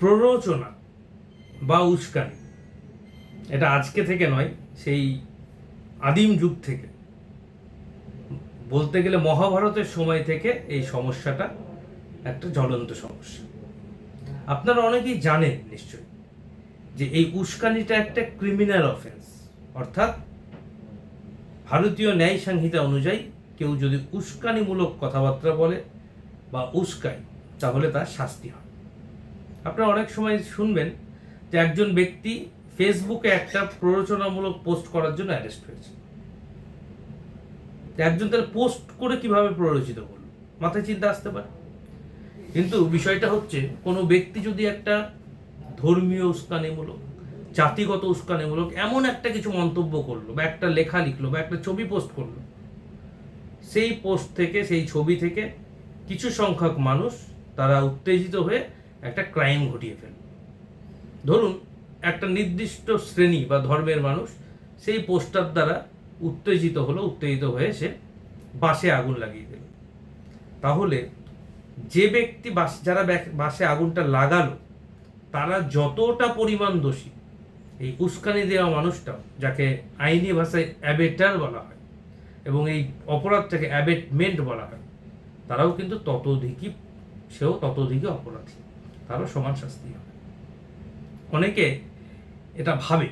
প্ররোচনা বা উস্কানি। এটা আজকে থেকে নয়, সেই আদিম যুগ থেকে। বলতে গেলে মহাভারতের সময় থেকে এই সমস্যাটা একটা জ্বলন্ত সমস্যা। আপনারা অনেকেই জানেন নিশ্চয়ই যে এই উস্কানিটা একটা ক্রিমিনাল অফেন্স অর্থাৎ ভারতীয় ন্যায় সংহিতা অনুযায়ী কেউ যদি উস্কানিমূলক কথাবার্তা বলে বা উস্কায়, তাহলে তার শাস্তি হয়। আপনারা অনেক সময় শুনবেন যে একজন ব্যক্তি ফেসবুকে একটা প্ররোচনামূলক পোস্ট করার জন্য অ্যারেস্ট হয়েছে। একজন তার পোস্ট করে কীভাবে প্ররোচিত করল? মাথায় চিন্তা আসতে পারে। কিন্তু বিষয়টা হচ্ছে, কোনো ব্যক্তি যদি একটা ধর্মীয় উস্কানিমূলক, জাতিগত উস্কানিমূলক এমন একটা কিছু মন্তব্য করল, বা একটা লেখা লিখলো, বা একটা ছবি পোস্ট করল, সেই পোস্ট থেকে, সেই ছবি থেকে কিছু সংখ্যক মানুষ তারা উত্তেজিত হয়ে একটা ক্রাইম ঘটিয়ে ফেলল। ধরুন, একটা নির্দিষ্ট শ্রেণি বা ধর্মের মানুষ সেই পোস্টার দ্বারা উত্তেজিত হলো, উত্তেজিত হয়ে সে বাসে আগুন লাগিয়ে দিল। তাহলে যে ব্যক্তি বাস, যারা বাসে আগুনটা লাগালো, তারা যতটা পরিমাণ দোষী, এই উস্কানি দেওয়া মানুষটা যাকে আইনি ভাষায় অ্যাবেটার বলা হয় এবং এই অপরাধটাকে অ্যাবেটমেন্ট বলা হয়, তারাও কিন্তু ততোধিকই, সেও ততোধিকই অপরাধী। তারও সমান শাস্তি হবে। অনেকে এটা ভাবে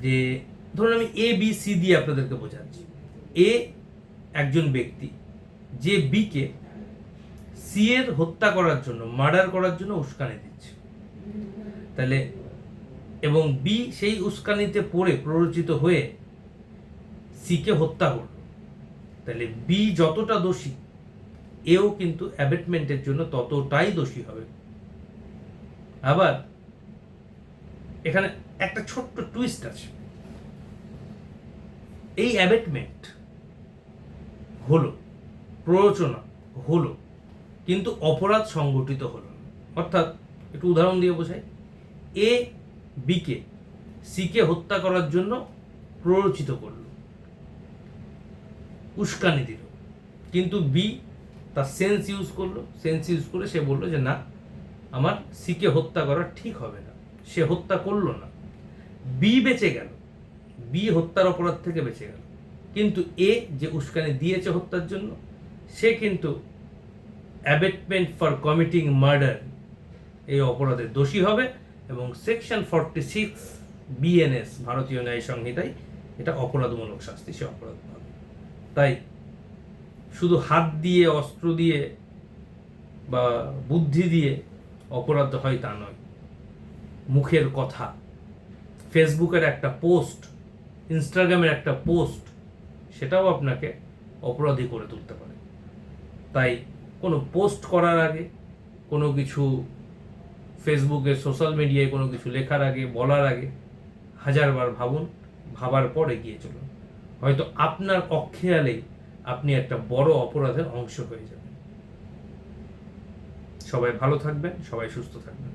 যে, ধরুন আমি এ বি সি দিয়ে আপনাদেরকে বোঝাচ্ছি। এ একজন ব্যক্তি, যে বিকে সি এর হত্যা করার জন্য মার্ডার করার জন্য উস্কানি দিচ্ছে। তাহলে, এবং বি সেই উস্কানিতে পড়ে, প্ররোচিত হয়ে সিকে হত্যা করল। তাহলে বি যতটা দোষী এও কিন্তু অ্যাবেটমেন্টের জন্য ততটাই দোষী হবে। আবার এখানে একটা ছোট্ট টুইস্ট আছে। এই অ্যাবেটমেন্ট হলো, প্ররোচনা হলো, কিন্তু অপরাধ সংগঠিত হলো না। অর্থাৎ একটু উদাহরণ দিয়ে বোঝাই। এ বিকে সিকে হত্যা করার জন্য প্ররোচিত করল। উস্কানি দিল। কিন্তু বি তার সেন্স ইউজ করল। সেন্স ইউজ করে সে বলল যে, না আমার সিকে হত্যা করা ঠিক হবে না। সে হত্যা করল না। বি বেঁচে গেল। বি হত্যার অপরাধ থেকে বেঁচে গেল। কিন্তু এ যে উস্কানি দিয়েছে হত্যার জন্য, সে কিন্তু অ্যাবেটমেন্ট ফর কমিটিং মার্ডার এই অপরাধের দোষী হবে এবং সেকশন ফর্টি সিক্স বিএনএস ভারতীয় ন্যায় সংহিতায় এটা অপরাধমূলক শাস্তি, সে অপরাধ তাই শুধু হাত দিয়ে, অস্ত্র দিয়ে বা বুদ্ধি দিয়ে অপরাধ হয় তা নয়। মুখের কথা। ফেসবুকের একটা পোস্ট ইনস্টাগ্রামের একটা পোস্ট সেটাও আপনাকে অপরাধী করে তুলতে পারে। তাই কোনো পোস্ট করার আগে, কোনো কিছু ফেসবুকে সোশ্যাল মিডিয়ায় কোনো কিছু লেখার আগে, বলার আগে হাজারবার ভাবুন, ভাবার পর এগিয়ে চলুন। হয়তো আপনার অখেয়ালেই আপনি একটা বড় অপরাধের অংশ হয়ে যাবেন। সবাই ভালো থাকবেন সবাই সুস্থ থাকবেন।